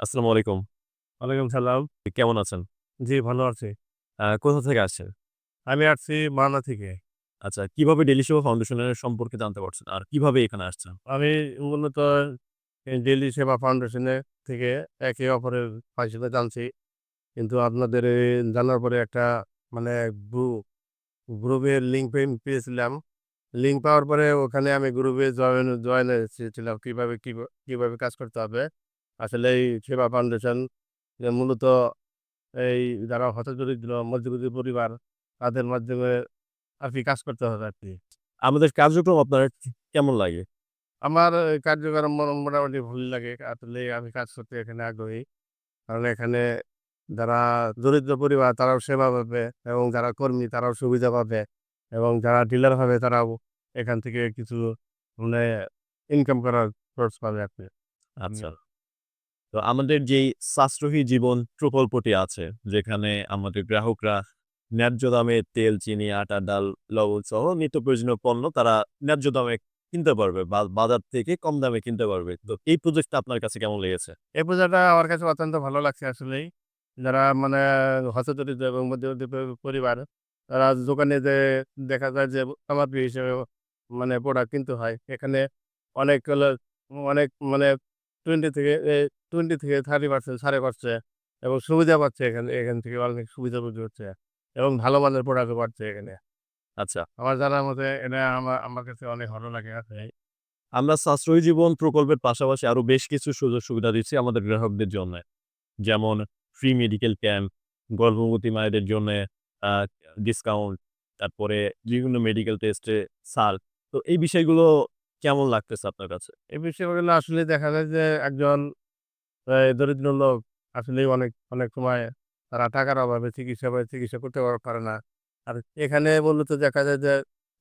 আসসালামু আলাইকুম। ওয়ালাইকুম সালাম। কেমন আছেন? জি, ভালো আছি। কোথা থেকে আসছেন? আমি আসছি মালদা থেকে। আচ্ছা, কীভাবে ডেইলি সেবা ফাউন্ডেশনের সম্পর্কে জানতে পারছেন? আর কীভাবে এখানে আসছেন? আমি মূলত ডেইলি সেবা ফাউন্ডেশনের থেকে একে অপরের পাশে জানছি। কিন্তু আপনাদের জানার পরে একটা মানে গ্রু গ্রুপের লিঙ্ক পেয়েছিলাম। লিঙ্ক পাওয়ার পরে ওখানে আমি গ্রুপে জয়েন জয়েন হয়েছিলাম কীভাবে কিভা কীভাবে কাজ করতে হবে। আসলে এই সেবা ফাউন্ডেশন মূলত এই যারা হতদরিদ্র মধ্যবিত্ত পরিবার তাদের মাধ্যমে আরকি কাজ করতে হবে আরকি। আমাদের কার্যক্রম আপনার কেমন লাগে? আমার কার্যক্রম মোটামুটি ভালোই লাগে। আসলে আমি কাজ করতে এখানে আগ্রহী। কারণ এখানে যারা দরিদ্র পরিবার তারাও সেবা পাবে এবং যারা কর্মী তারাও সুবিধা পাবে এবং যারা ডিলার হবে তারাও এখান থেকে কিছু মানে ইনকাম করার সোর্স পাবে আপনি আচ্ছা। তো আমাদের যেই সাশ্রয়ী জীবন প্রকল্পটি আছে, যেখানে আমাদের গ্রাহকরা ন্যায্য দামে তেল, চিনি, আটা, ডাল, লবণ সহ নিত্য প্রয়োজনীয় পণ্য তারা ন্যায্য দামে কিনতে পারবে বাজার থেকে কম দামে কিনতে পারবে। তো এই প্রজেক্টটা আপনার কাছে কেমন লেগেছে? এই পূজাটা আমার কাছে অত্যন্ত ভালো লাগছে আসলেই। যারা মানে হতদরিদ্র এবং মধ্যবিত্ত পরিবার তারা দোকানে যে দেখা যায় যে সামগ্রী হিসেবে মানে প্রোডাক্ট কিনতে হয়। এখানে অনেক অনেক মানে 20 থেকে 20 থেকে 30% ছাড়ে পাচ্ছে এবং সুবিধা পাচ্ছে এখানে এখান থেকে অনেক সুবিধা বুঝি হচ্ছে এবং ভালো মানের প্রোডাক্টও পাচ্ছে এখানে। আচ্ছা। আমার জানার মতে এটা আমা আমার কাছে অনেক ভালো লাগে। আমরা সাশ্রয়ী জীবন প্রকল্পের পাশাপাশি আরও বেশ কিছু সুযোগ সুবিধা দিচ্ছি আমাদের গ্রাহকদের জন্যে। যেমন ফ্রি মেডিকেল ক্যাম্প, গর্ভবতী মায়েদের জন্যে ডিসকাউন্ট, তারপরে বিভিন্ন মেডিকেল টেস্টে ছাড়। তো এই বিষয়গুলো কেমন লাগতেছে আপনার কাছে? এই বিষয়গুলো আসলে দেখা যায় যে একজন দরিদ্র লোক আসলে অনেক, অনেক সময় তারা টাকার অভাবে চিকিৎসা বা চিকিৎসা করতে পারে না। আর এখানে মূলত দেখা যায় যে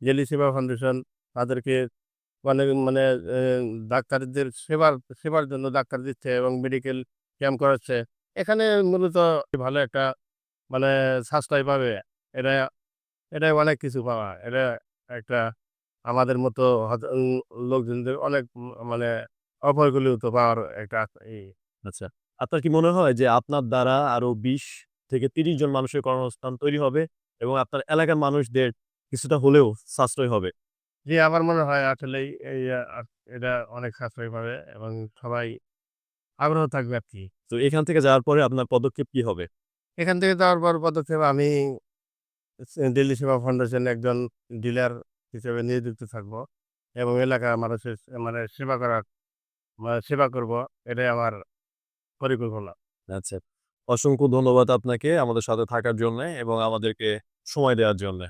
জেলি সেবা ফাউন্ডেশন তাদেরকে মানে মানে ডাক্তারদের সেবার সেবার জন্য ডাক্তার দিচ্ছে এবং মেডিকেল ক্যাম্প করাচ্ছে। এখানে মূলত ভালো একটা মানে সাশ্রয় পাবে। এটা এটাই অনেক কিছু পাওয়া। এটা একটা আমাদের মতো লোকজনদের অনেক মানে অপরগুলিত পাওয়ার একটা আচ্ছা। আপনার কি মনে হয় যে আপনার দ্বারা আরও ২০ থেকে ৩০ জন মানুষের কর্মস্থান তৈরি হবে এবং আপনার এলাকার মানুষদের কিছুটা হলেও সাশ্রয় হবে? জি, আমার মনে হয় আসলেই এই এটা অনেক সাশ্রয় পাবে এবং সবাই আগ্রহ থাকবে আরকি। তো এখান থেকে যাওয়ার পরে আপনার পদক্ষেপ কি হবে? এখান থেকে যাওয়ার পর পদক্ষেপ আমি দিল্লি সেবা ফাউন্ডেশন একজন ডিলার হিসেবে নিয়োজিত থাকব এবং এলাকার মানুষের মানে সেবা করার মানে সেবা করব এটাই আমার পরিকল্পনা। আচ্ছা। অসংখ্য ধন্যবাদ আপনাকে আমাদের সাথে থাকার জন্য এবং আমাদেরকে সময় দেওয়ার জন্য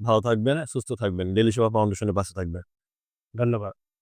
ভালো থাকবেন, সুস্থ থাকবেন। ডেলি সেবা ফাউন্ডেশনের পাশে থাকবেন। ধন্যবাদ।